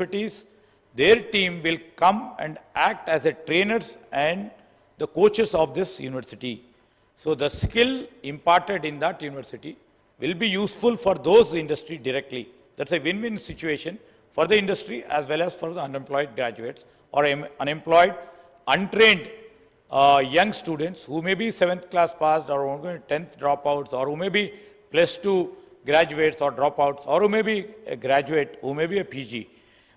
expertise, their team will come and act as the trainers and the coaches of this university. So the skill imparted in that university will be useful for those industry directly. That's a win-win situation for the industry as well as for the unemployed graduates or unemployed, untrained uh, young students who may be seventh class passed or who tenth dropouts or who may be plus two graduates or dropouts or who may be a graduate, who may be a PG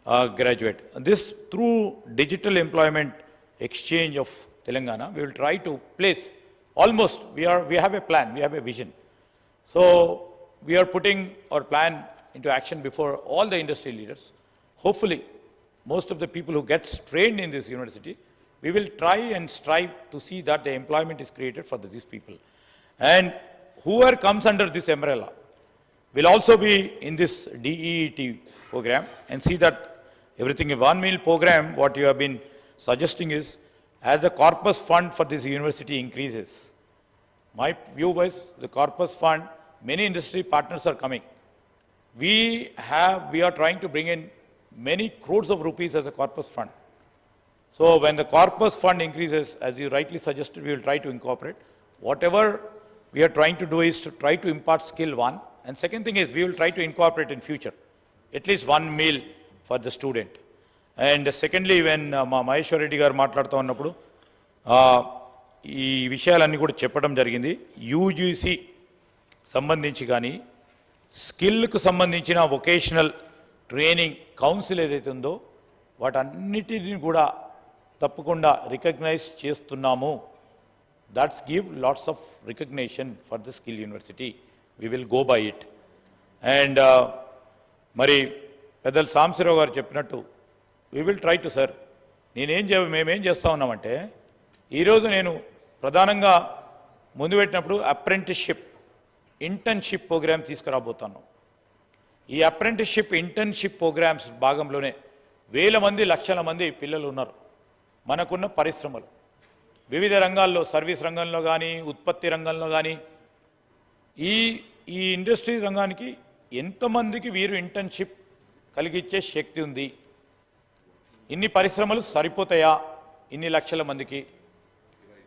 graduate. This through digital employment exchange of Telangana, we will try to place almost, we are, we have a plan, we have a vision. So we are putting our plan into action before all the industry leaders. Hopefully, most of the people who get trained in this university, we will try and strive to see that the employment is created for these people. And whoever comes under this umbrella will also be in this DEET program and see that everything in one meal program, what you have been suggesting is, as the corpus fund for this university increases, my view was the corpus fund, many industry partners are coming. We have, we are trying to bring in many crores of rupees as a corpus fund. So when the corpus fund increases, as you rightly suggested, we will try to incorporate. Whatever we are trying to do is to try to impart skill one. And second thing is we will try to incorporate in future, at least one meal for the student and secondly when మా మహేశ్వర్ రెడ్డి గారు మాట్లాడుతూ ఉన్నప్పుడు ఈ విషయాలన్నీ కూడా చెప్పడం జరిగింది. UGC సంబంధించి కానీ స్కిల్కు సంబంధించిన వొకేషనల్ ట్రైనింగ్ కౌన్సిల్ ఏదైతే ఉందో వాటన్నిటిని కూడా తప్పకుండా రికగ్నైజ్ చేస్తున్నాము. That's give lots of recognition for the skill university we will go by it and మరి పెద్దలు సాంబశివరావు గారు చెప్పినట్టు we will try to sir నేనేం చే మేమేం చేస్తా ఉన్నామంటే ఈరోజు నేను ప్రధానంగా ముందు పెట్టినప్పుడు అప్రెంటిస్షిప్ ఇంటర్న్షిప్ ప్రోగ్రామ్ తీసుకురాబోతాను. ఈ అప్రెంటిస్షిప్ ఇంటర్న్షిప్ ప్రోగ్రామ్స్ భాగంలోనే వేల మంది లక్షల మంది పిల్లలు ఉన్నారు. మనకున్న పరిశ్రమలు. వివిధ రంగాల్లో సర్వీస్ రంగంలో కానీ ఉత్పత్తి రంగంలో కానీ ఈ ఈ ఇండస్ట్రీ రంగానికి ఎంతమందికి వీరు ఇంటర్న్షిప్ కలిగించే శక్తి ఉంది. ఇన్ని పరిశ్రమలు సరిపోతాయా? ఇన్ని లక్షల మందికి.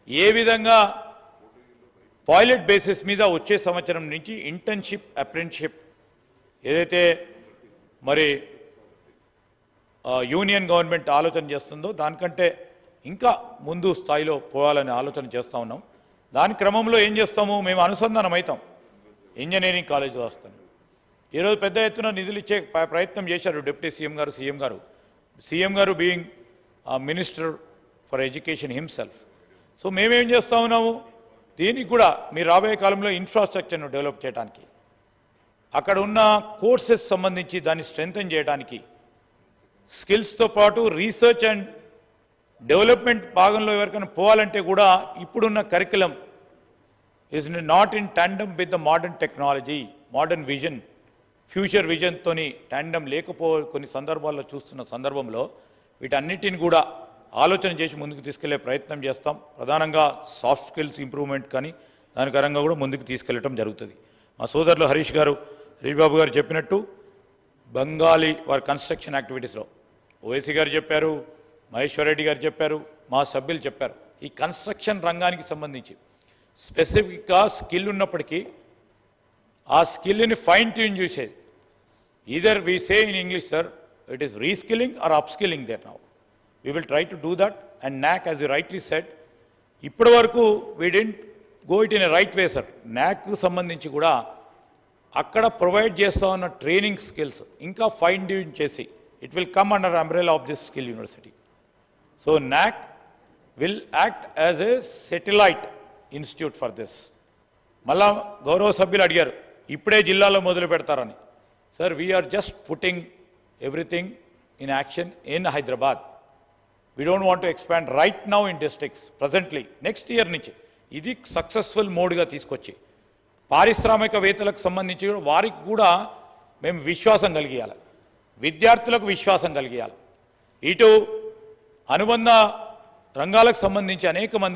ఏ విధంగా పాయిలెట్ బేసిస్ మీద వచ్చే సంవత్సరం నుంచి ఇంటర్న్షిప్ అప్రెంటిషిప్ ఏదైతే మరి యూనియన్ గవర్నమెంట్ ఆలోచన చేస్తుందో దానికంటే ఇంకా ముందు స్థాయిలో పోవాలని ఆలోచన చేస్తూ ఉన్నాం. దాని క్రమంలో ఏం చేస్తాము? మేము అనుసంధానం అవుతాం ఇంజనీరింగ్ కాలేజ్ వస్తాను ఈరోజు పెద్ద ఎత్తున నిధులు ఇచ్చే ప్రయత్నం చేశారు deputy CM garu CM garu. CM garu being minister for education himself. So మేమేం చేస్తా ఉన్నాము? దీనికి కూడా మీరు రాబోయే కాలంలో ఇన్ఫ్రాస్ట్రక్చర్ను డెవలప్ చేయడానికి అక్కడ ఉన్న కోర్సెస్ సంబంధించి దాన్ని స్ట్రెంగ్తన్ చేయడానికి స్కిల్స్తో పాటు రీసెర్చ్ అండ్ డెవలప్మెంట్ భాగంలో ఎవరికైనా పోవాలంటే కూడా ఇప్పుడున్న curriculum is not in tandem with the modern technology modern vision. Future విజన్తోని tandem లేకపో కొన్ని సందర్భాల్లో చూస్తున్న సందర్భంలో వీటన్నిటిని కూడా ఆలోచన చేసి ముందుకు తీసుకెళ్ళే ప్రయత్నం చేస్తాం. ప్రధానంగా సాఫ్ట్ స్కిల్స్ ఇంప్రూవ్మెంట్ కానీ దాని పరంగా కూడా ముందుకు తీసుకెళ్ళడం జరుగుతుంది. మా సోదరులు హరీష్ గారు హరీష్ బాబు గారు చెప్పినట్టు బెంగాలీ వారి కన్స్ట్రక్షన్ యాక్టివిటీస్లో ఓవైసీ గారు చెప్పారు మహేశ్వర్ రెడ్డి గారు చెప్పారు మా సభ్యులు చెప్పారు. ఈ కన్స్ట్రక్షన్ రంగానికి సంబంధించి స్పెసిఫిక్గా స్కిల్ ఉన్నప్పటికీ ఆ స్కిల్ని ఫైన్ ట్యూన్ చేసేది either we say in English sir it is reskilling or upskilling there now we will try to do that and NAC as you rightly said ఇప్పటి వరకు we didn't go it in a right way sir నాక్కు సంబంధించి కూడా అక్కడ provide చేస్తా ఉన్న training skills ఇంకా fine tune చేసి it will come under umbrella of this skill university so NAC will act as a satellite institute for this మళ్ళా గౌరవ సభ్యులు అడిగారు ఇప్పుడే జిల్లాలో మొదలు పెడతారని. Sir we are just putting everything in action in Hyderabad we don't want to expand right now in districts presently next year నుంచి. ఇది సక్సెస్ఫుల్ మోడ్గా తీసుకొచ్చి. పారిశ్రామికవేత్తలకు సంబంధించి వారికి కూడా మేము విశ్వాసం కలిగియాలి. విద్యార్థులకు విశ్వాసం కలిగియాలి. ఇటు అనుబంధ రంగాలకు సంబంధించి అనేక మందికి